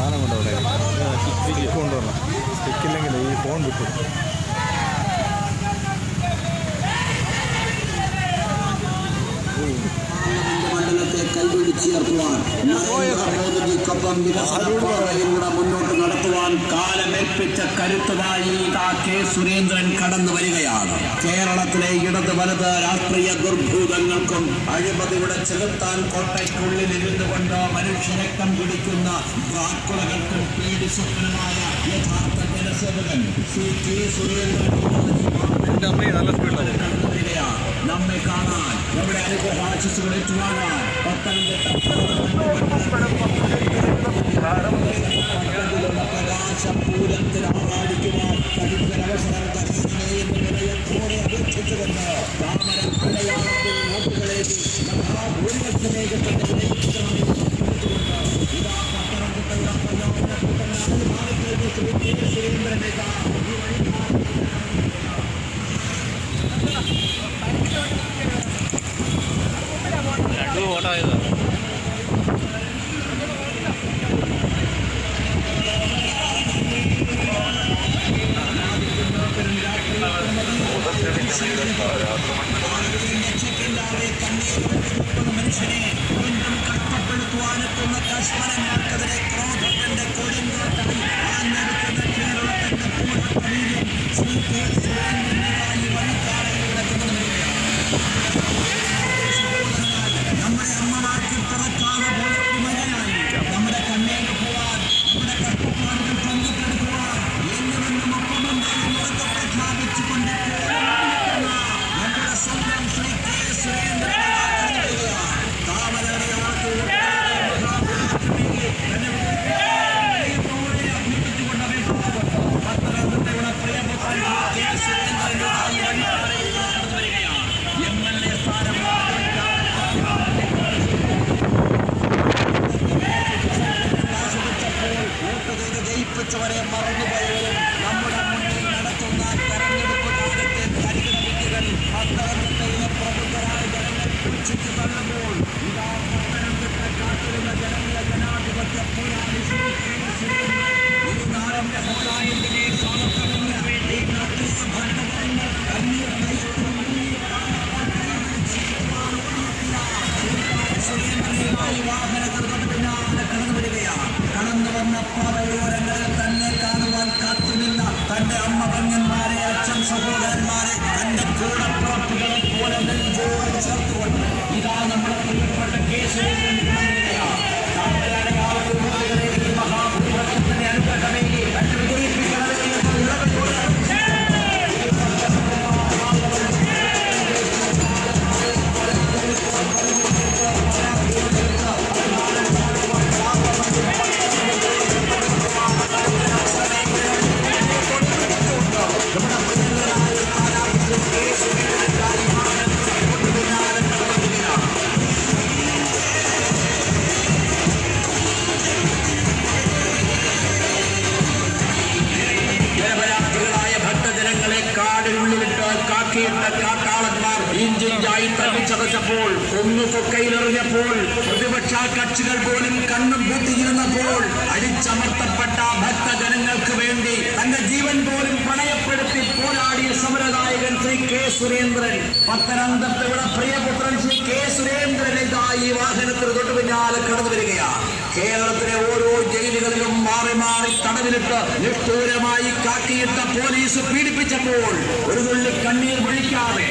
സാധനം കൊണ്ട് അവിടെ സ്റ്റിക്ക് കൊണ്ടുവരണം സ്റ്റിക്കില്ലെങ്കിൽ ഈ ഫോൺ വിട്ടു മണ്ഡലത്തെ കൈപിടിച്ചുയർത്തുവാൻ നരേന്ദ്രമോദിജിക്കൊപ്പം വികസന പാതയിലൂടെ മുന്നോട്ട് നടത്തുവാൻ കാലമേൽപ്പിച്ച കരുത്തതായി കെ സുരേന്ദ്രൻ കടന്നു വരികയാണ് കേരളത്തിലെ ഇടത് വലത് രാഷ്ട്രീയ ദുർഭൂതങ്ങൾക്കും അഴിമതിയുടെ ചെലുത്താൻ കോട്ടയ്ക്കുള്ളിൽ ഇരുന്നു കൊണ്ട് മനുഷ്യരക്തം പിടിക്കുന്ന പീഡിസ്വപ്നമായ യഥാർത്ഥ ജനസേവകൻ കെ സുരേന്ദ്രൻ അമ്മയെ നല്ല സ്പീഡിലാണ്. നമ്മെ കാണാൻ നമ്മുടെ അനുഗ്രഹാശിസുകൾ ഏറ്റുവാങ്ങാൻ പത്തനംതിട്ട പ്രകാശപൂരത്തിൽ ആറാടിക്കുവാൻ കഴിക്കൊരവസരം തരണമേ എന്ന് വിനയത്തോടെ അപേക്ഷിച്ചുകൊണ്ട് താമര അടയാളത്തിൽ മഹാഭൂരിപക്ഷമേകത്തിന്റെ വിനയിക്കണമെന്ന് അഭ്യർത്ഥിച്ചുകൊണ്ട് ഇതാ ശ്രീ കെ സുരേന്ദ്രന്റെ ഈ വഴി തമ്മിച്ചതച്ചപ്പോൾ കൊന്നു കൊക്കയിലെറിഞ്ഞപ്പോൾ പ്രതിപക്ഷ കക്ഷികൾ പോലും കണ്ണും പൂട്ടിയിരുന്നപ്പോൾ അടിച്ചമർത്തപ്പെട്ട ഭക്തജനങ്ങൾക്ക് വേണ്ടി തന്റെ ജീവൻ പോലും പണയപ്പെടുത്തി പോരാടിയ സമരനായകൻ ശ്രീ കെ സുരേന്ദ്രൻ. പത്തനംതിട്ടയുടെ പ്രിയപുത്രൻ ശ്രീ കെ സുരേന്ദ്രൻ ഇതാ ഈ വാഹനത്തിന് തൊട്ടു പിന്നാലെ കടന്നു വരികയാണ്. കേരളത്തിലെ ഓരോ ജയിലുകളിലും മാറി മാറി തടവിലിട്ട് നിഷ്ഠൂരമായി കാക്കിയിട്ട പോലീസ് പീഡിപ്പിച്ചപ്പോൾ ഒരു തുള്ളി കണ്ണീർ പൊഴിക്കാതെ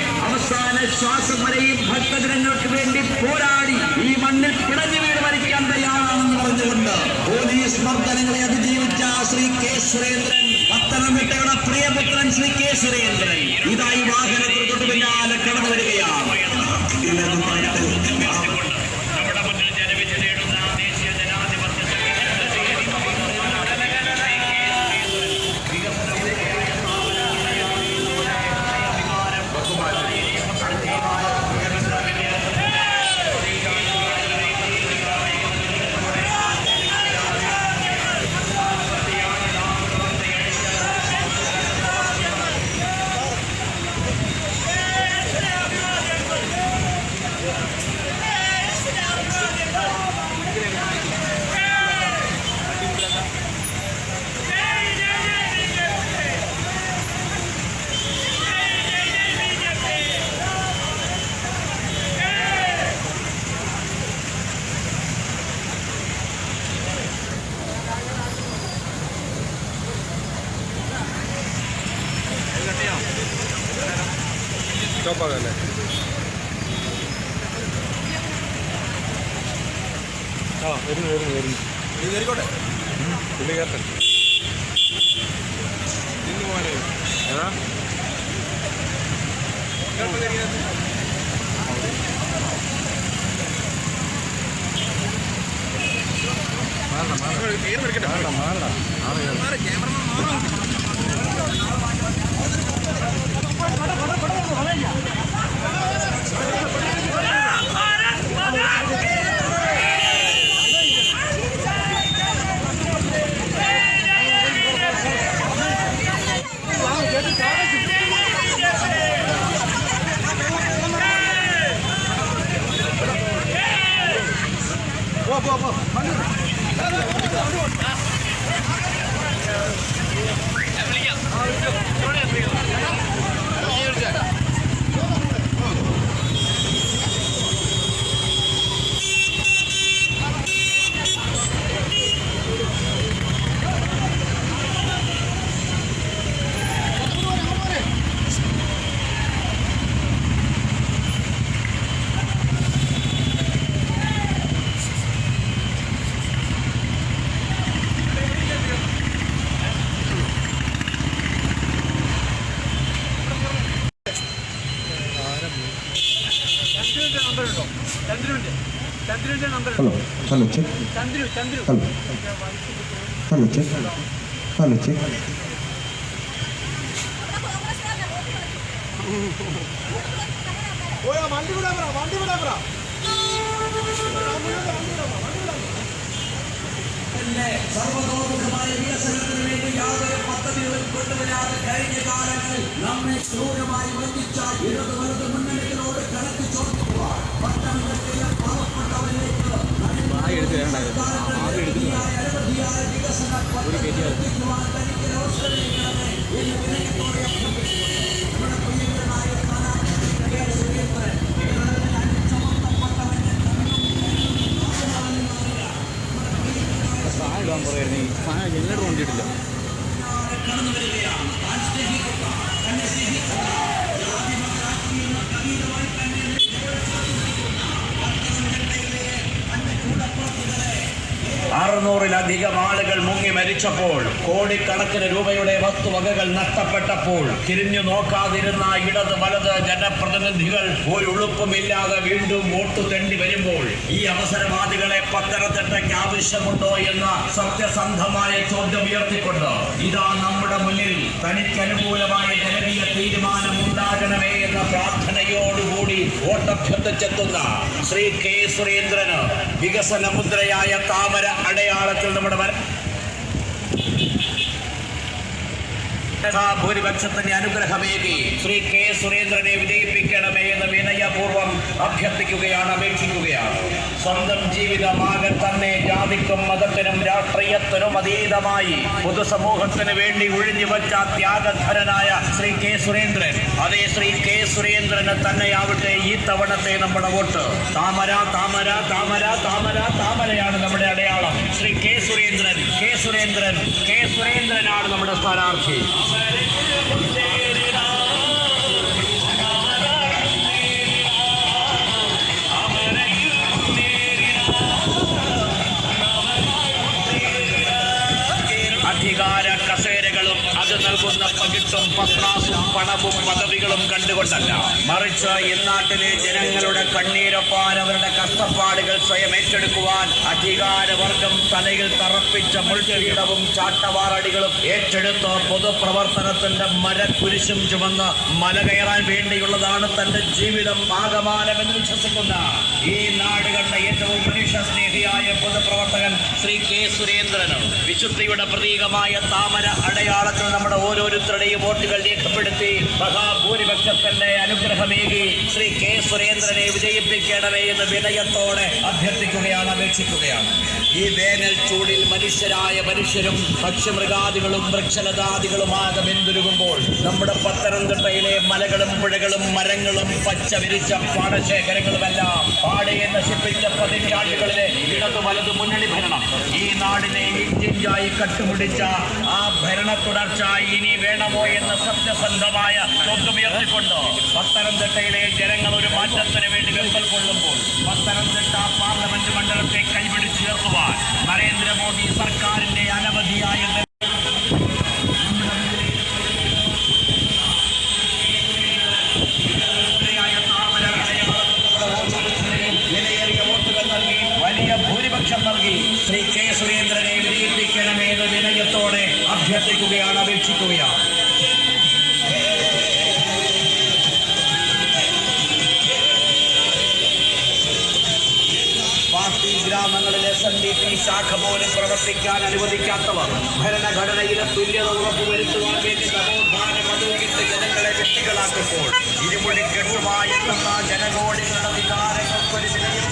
അവസാന ശ്വാസം വരെയും ഭക്തജനങ്ങൾക്ക് വേണ്ടി പോരാടി ഈ മണ്ണിൽ പിടഞ്ഞു വീട് മരിക്കാൻ തയ്യാറാണെന്ന് പറഞ്ഞുകൊണ്ട് പോലീസ് മർദ്ദനങ്ങളെ അതിജീവിച്ച ശ്രീ കെ സുരേന്ദ്രൻ പത്തനംതിട്ടയുടെ പ്രിയപുത്രൻ ശ്രീ കെ സുരേന്ദ്രൻ. ഇതായി വാഹനത്തിൽ തൊട്ടു പിന്നാലെ കടന്നു വരികയാണ്. സ്റ്റോപ്പാകല്ലേ ആ വരുന്നു വരുന്നു വരുന്നു പുള്ളി കയറട്ടെ ഏതാ മാറണം മാറണം ആൾ കയറണം. Hello hello check hello check സർവതോമുഖമായ വികസനത്തിന് വേണ്ടി യാതൊരു പദ്ധതികളും കൊണ്ടുവരാതെ കഴിഞ്ഞ കാലങ്ങളിൽ നമ്മെ ക്രൂരമായി വഞ്ചിച്ച ഇടതു വലത് മുന്നണികളോട് കണക്ക് ചോദിക്കുക പട്ടണങ്ങളിലെ പാവപ്പെട്ടവരിലേക്ക് അനവധിയായ വികസന പദ്ധതികൾ എത്തിക്കുവാൻ തനിക്ക് അവസരമേകണമേ എന്ന് മുങ്ങി മരിച്ചപ്പോൾ കോടിക്കണക്കിന് രൂപയുടെ വസ്തുവകകൾ നഷ്ടപ്പെട്ടപ്പോൾ തിരിഞ്ഞു നോക്കാതിരുന്ന ഇടത് വലത് ജനപ്രതിനിധികൾ ഒരു ഉളുപ്പുമില്ലാതെ വീണ്ടും വോട്ട് തെണ്ടി വരുമ്പോൾ ഈ അവസരവാദികളെ പത്തനംതിട്ടയ്ക്ക് ആവശ്യമുണ്ടോ എന്ന സത്യസന്ധമായ ചോദ്യം ഉയർത്തിക്കൊണ്ട് ഇതാ നമ്മുടെ മുന്നിൽ തനിക്ക് അനുകൂലമായ ജനകീയ തീരുമാനം ഉണ്ടാകണമേ എന്ന പ്രാർത്ഥനയോടുകൂടി വോട്ടഭ്യർത്ഥിച്ചെത്തുന്ന ശ്രീ കെ സുരേന്ദ്രന് വികസന മുദ്രയായ താമര അടയാളത്തിൽ നമ്മുടെ വര- ഭൂരിപക്ഷത്തിന്റെ അനുഗ്രഹമേകി ശ്രീ കെ സുരേന്ദ്രനെ വിജയിപ്പിക്കണമേ എന്ന് വിനയപൂർവം അഭ്യർത്ഥിക്കുകയാണ് അപേക്ഷിക്കുകയാണ്. സ്വന്തം ജീവിതമാകെ തന്നെ ജാതിക്കും മതത്തിനും രാഷ്ട്രീയത്തിനും അതീതമായി പൊതുസമൂഹത്തിന് വേണ്ടി ഒഴിഞ്ഞു വച്ച ത്യാഗധരനായ ശ്രീ കെ സുരേന്ദ്രൻ. അതേ ശ്രീ കെ സുരേന്ദ്രന് തന്നെയാവട്ടെ ഈ തവണത്തെ നമ്മുടെ വോട്ട്. താമര താമര താമര താമര താമരയാണ് നമ്മുടെ അടയാളം. Shri K Surendran K Surendran K സുരേന്ദ്രനാണ് നമ്മുടെ സ്ഥാനാർത്ഥി. അധികാര കസേരകളും അത് നൽകുന്ന പകിട്ടും പത്രാസും പണവും പദവികളും കണ്ടുകൊണ്ടല്ല. മറിച്ച് ഇന്നാട്ടിലെ ജനങ്ങളുടെ കണ്ണീരൊപ്പാൻ അവരുടെ കഷ്ടപ്പാടുകൾ സ്വയം ഏറ്റെടുക്കുവാൻ അധികാരവർഗം തലയിൽ തറപ്പിച്ച മുൾക്കിരീടവും ചാട്ടവാറടികളും ഏറ്റെടുത്ത് പൊതുപ്രവർത്തനത്തിന്റെ മരക്കുരിശും ചുമന്ന് മല കയറാൻ വേണ്ടിയുള്ളതാണ് തന്റെ ജീവിതം ആകമാനമെന്ന് വിശ്വസിക്കുന്ന ഈ നാട് കണ്ട ഏറ്റവും മനുഷ്യസ്നേഹിയായ പൊതുപ്രവർത്തകൻ ശ്രീ കെ സുരേന്ദ്രനും. വിശുദ്ധിയുടെ പ്രതീകമായ താമര അടയാളത്തിൽ നമ്മുടെ ഓരോരുത്തരുടെയും വോട്ടുകൾ രേഖപ്പെടുത്തി മഹാഭൂരിപക്ഷത്തിന്റെ അനുഗ്രഹമേകി ശ്രീ കെ സുരേന്ദ്രനെ വിജയിപ്പിക്കണമേ എന്ന് വിനയത്തോടെ അഭ്യർത്ഥിക്കുകയാണ് അപേക്ഷിക്കുകയാണ്. ഈ വേനൽ ചൂടിൽ മനുഷ്യരായ മനുഷ്യരും പക്ഷിമൃഗാദികളും വൃക്ഷലതാദികളുമാകെ പിന്തുരുകുമ്പോൾ നമ്മുടെ പത്തനംതിട്ടയിലെ മലകളും പുഴകളും മരങ്ങളും പച്ച വിരിച്ച പാടശേഖരങ്ങളുമെല്ലാം പാടയെ നശിപ്പിച്ച പതിറ്റാണ്ടുകളിലെ ഇടതു വലതു മുന്നണി ഭരണം ഈ നാടിനെ ഇഞ്ചിഞ്ചായി കട്ടുപിടിച്ച ആ ഭരണ തുടർച്ച ഇനി വേണമോ എന്ന സത്യസന്ധമായ ചോദ്യമുയർത്തിക്കൊണ്ട് പത്തനംതിട്ടയിലെ ജനങ്ങൾ ഒരു മാറ്റത്തിന് വേണ്ടി വെമ്പൽ കൊള്ളുമ്പോൾ പത്തനംതിട്ട പാർലമെന്റ് മണ്ഡലത്തെ കൈപിടിച്ചുയർത്തുവാൻ നരേന്ദ്രമോദി സർക്കാരിന്റെ അനവധിയായ ശാഖ പോലും പ്രവർത്തിക്കാൻ അനുവദിക്കാത്തവർ ഭരണഘടനയിലെ തുല്യത ഉറപ്പുവരുത്തുവാൻ വേണ്ടി നവോത്ഥാന ജനങ്ങളെ വ്യക്തികളാക്കുമ്പോൾ ഇരുമുടി കെട്ടുമായെത്തുന്ന ജനകോടികളുടെ വികാരങ്ങൾക്കൊരു വിലയും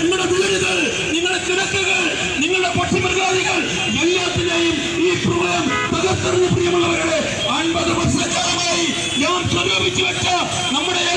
നിങ്ങളുടെ വീടുകൾ നിങ്ങളുടെ കിടക്കുകൾ നിങ്ങളുടെ പക്ഷിമൃഗാദികൾ എല്ലാത്തിനെയും ഈ പ്രളയം തകർത്തെറിഞ്ഞ് പ്രിയമുള്ളവരുടെ അൻപത് വർഷക്കാലമായി ഞാൻ സ്വരൂപിച്ചു വെച്ച നമ്മുടെ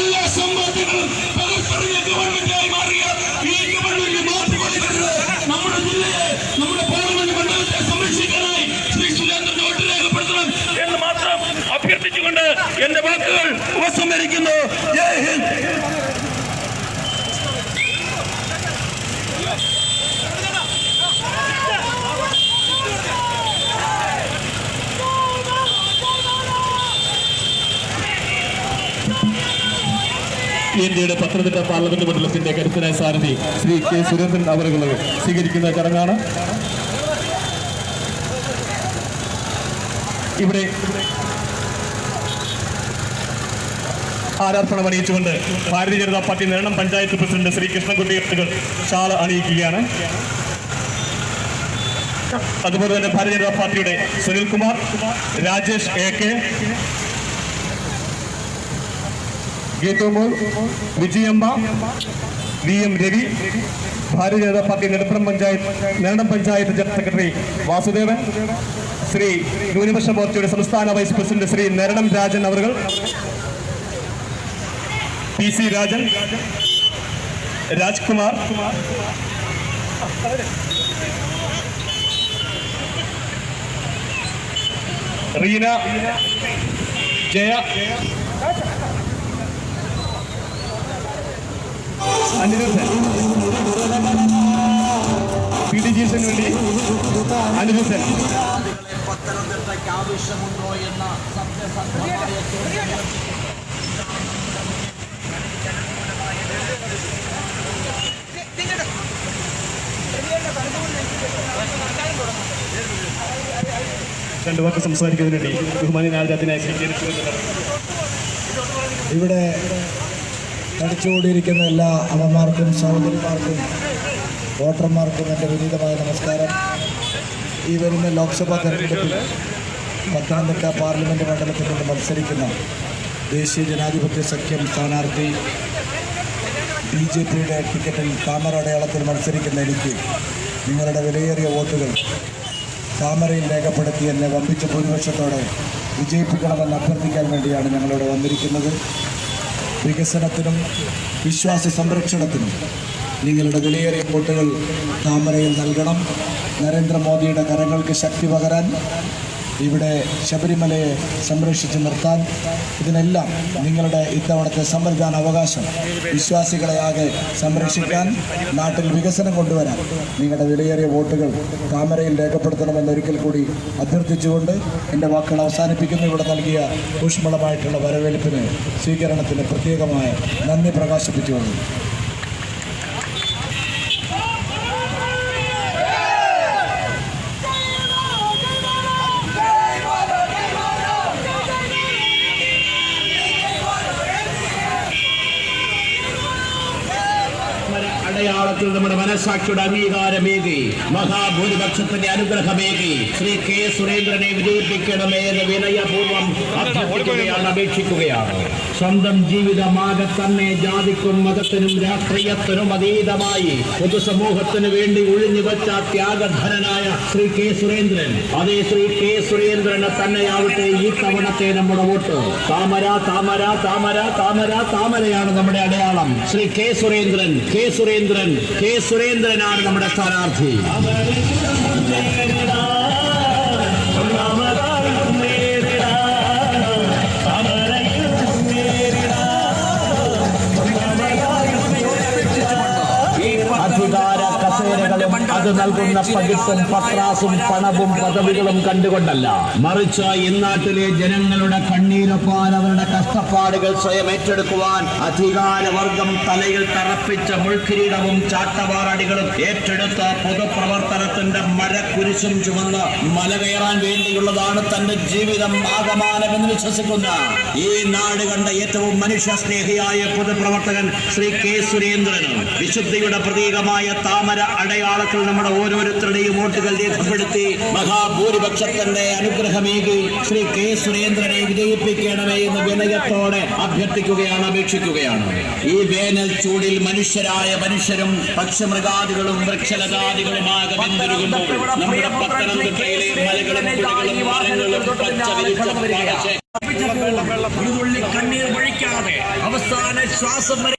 ഇന്ത്യയുടെ പത്തനംതിട്ട പാർലമെന്റ് മണ്ഡലത്തിന്റെ കരുത്തനായ സാരഥി ശ്രീ കെ സുരേന്ദ്രൻ അവരുകൾ സ്വീകരിക്കുന്ന ചടങ്ങാണ്. ഇവിടെ ആരാധന അണിയിച്ചുകൊണ്ട് ഭാരതീയ ജനതാ പാർട്ടി നേരണം പഞ്ചായത്ത് പ്രസിഡന്റ് ശ്രീ കൃഷ്ണൻകുട്ടി അവറുകൾ ഷാള അണിയിക്കുകയാണ്. അതുപോലെ തന്നെ ഭാരതീയ ജനതാ പാർട്ടിയുടെ Sunilkumar Rajesh A K Geethamol Vijayamma V M Ravi Bharatiya Janata party Neduppuram panchayat നേരണം panchayat general secretary Vasudevan Shri ന്യൂനപക്ഷ മോർച്ചയുടെ സംസ്ഥാന വൈസ് പ്രസിഡന്റ് ശ്രീ നരണം രാജൻ അവർ P C Rajan Rajkumar Reena Jaya Anirudhan P D ജീസിന് വേണ്ടി അനിരുദ്ധൻ പത്തനംതിട്ടയ്ക്ക് ആവശ്യമുണ്ടോ എന്ന വാക്ക് സംസാരിക്കുന്നതിനുവേണ്ടി ബഹുമാനി നാഗരാജനായ ഇവിടെ തടിച്ചുകൂടിയിരിക്കുന്ന എല്ലാ അമ്മമാർക്കും സഹോദരിമാർക്കും വോട്ടർമാർക്കും എന്റെ വിനീതമായ നമസ്കാരം. ഈ വരുന്ന ലോക്സഭാ തെരഞ്ഞെടുപ്പിൽ പത്തനംതിട്ട പാർലമെന്റ് മണ്ഡലത്തിൽ നിന്ന് മത്സരിക്കുന്ന ദേശീയ ജനാധിപത്യ സഖ്യം സ്ഥാനാർത്ഥി ബി ജെ പിയുടെ ടിക്കറ്റിൽ താമര അടയാളത്തിൽ മത്സരിക്കുന്ന എനിക്ക് നിങ്ങളുടെ വിലയേറിയ വോട്ടുകൾ താമരയിൽ രേഖപ്പെടുത്തി എന്നെ വമ്പിച്ച ഭൂരിപക്ഷത്തോടെ വിജയിപ്പിക്കണമെന്ന് അഭ്യർത്ഥിക്കാൻ വേണ്ടിയാണ് ഞങ്ങളിവിടെ വന്നിരിക്കുന്നത്. വികസനത്തിനും വിശ്വാസ സംരക്ഷണത്തിനും നിങ്ങളുടെ വിലയേറിയ വോട്ടുകൾ താമരയിൽ നൽകണം. നരേന്ദ്രമോദിയുടെ കരങ്ങൾക്ക് ശക്തി പകരാൻ ഇവിടെ ശബരിമലയെ സംരക്ഷിച്ച് നിർത്താൻ ഇതിനെല്ലാം നിങ്ങളുടെ ഇത്തവണത്തെ സമ്മതിദാന അവകാശം വിശ്വാസികളെ ആകെ സംരക്ഷിക്കാൻ നാട്ടിൽ വികസനം കൊണ്ടുവരാൻ നിങ്ങളുടെ വിലയേറിയ വോട്ടുകൾ താമരയിൽ രേഖപ്പെടുത്തണമെന്ന് ഒരിക്കൽ കൂടി അഭ്യർത്ഥിച്ചുകൊണ്ട് എന്റെ വാക്കുകൾ അവസാനിപ്പിക്കുന്നു. ഇവിടെ നൽകിയ ഊഷ്മളമായിട്ടുള്ള വരവേൽപ്പിന് സ്വീകരണത്തിന് പ്രത്യേകമായ നന്ദി പ്രകാശിപ്പിച്ചുകൊണ്ട് അടയാളത്തിൽ നമ്മുടെ മനസാക്ഷിയുടെ അംഗീകാരമേകി മഹാഭൂരിപക്ഷത്തിന്റെ അനുഗ്രഹമേകി ശ്രീ കെ സുരേന്ദ്രനെ വിജയിപ്പിക്കണമേ എന്ന് വിനയപൂർവം അഭ്യർത്ഥിക്കുകയാണ് അപേക്ഷിക്കുകയാണ്. സ്വന്തം ജീവിതമാകെ തന്നെ ജാതിക്കും മതത്തിനും രാഷ്ട്രീയത്തിനും അതീതമായി പൊതുസമൂഹത്തിന് വേണ്ടി ഒഴിഞ്ഞു വെച്ച ത്യാഗധനനായ ശ്രീ കെ സുരേന്ദ്രൻ അതേ ശ്രീ കെ സുരേന്ദ്രനെ തന്നെയാവട്ടെ ഈ തവണത്തെ നമ്മുടെ വോട്ട്. താമര താമര താമര താമര താമരയാണ് നമ്മുടെ അടയാളം. Shri K Surendran K Surendran K സുരേന്ദ്രനാണ് നമ്മുടെ സ്ഥാനാർത്ഥി. അത് നൽകുന്ന പകിട്ടും പത്രാസും പണവും പദവികളും കണ്ടുകൊണ്ടല്ല. മറിച്ച് ഇന്നാട്ടിലെ ജനങ്ങളുടെ കണ്ണീരൊപ്പാൻ അവരുടെ കഷ്ടപ്പാടുകൾ സ്വയം ഏറ്റെടുക്കുവാൻ അധികാരവർഗം തലയിൽ തറപ്പിച്ച മുൾക്കിരീടവും ചാട്ടവാറടികളും ഏറ്റെടുത്ത പൊതുപ്രവർത്തനത്തിന്റെ മരക്കുരിശും ചുമന്ന് മല കയറാൻ വേണ്ടിയുള്ളതാണ് തന്റെ ജീവിതം ആകമാനമെന്ന് വിശ്വസിക്കുന്ന ഈ നാട് കണ്ട ഏറ്റവും മനുഷ്യസ്നേഹിയായ പൊതുപ്രവർത്തകൻ ശ്രീ കെ സുരേന്ദ്രനും വിശുദ്ധിയുടെ പ്രതീകമായ താമര അടയാളത്തിൽ നമ്മുടെ ഓരോരുത്തരുടെയും വോട്ടുകൾ രേഖപ്പെടുത്തി മഹാഭൂരിപക്ഷത്തിന്റെ അനുഗ്രഹമേകി ശ്രീ കെ സുരേന്ദ്രനെ വിജയിപ്പിക്കണമേ എന്ന് വിനയത്തോടെ അഭ്യർത്ഥിക്കുകയാണ് അപേക്ഷിക്കുകയാണ്. ഈ വേനൽ ചൂടിൽ മനുഷ്യരായ മനുഷ്യരും പക്ഷമൃഗാദികളും വൃക്ഷലതാദികളുമാകെ വെന്തുരുകുമ്പോൾ നമ്മുടെ പത്തനംതിട്ടയിലെ മലകളും പുഴകളും മരങ്ങളും കണ്ണീർ അവസാന ശ്വാസം വരെ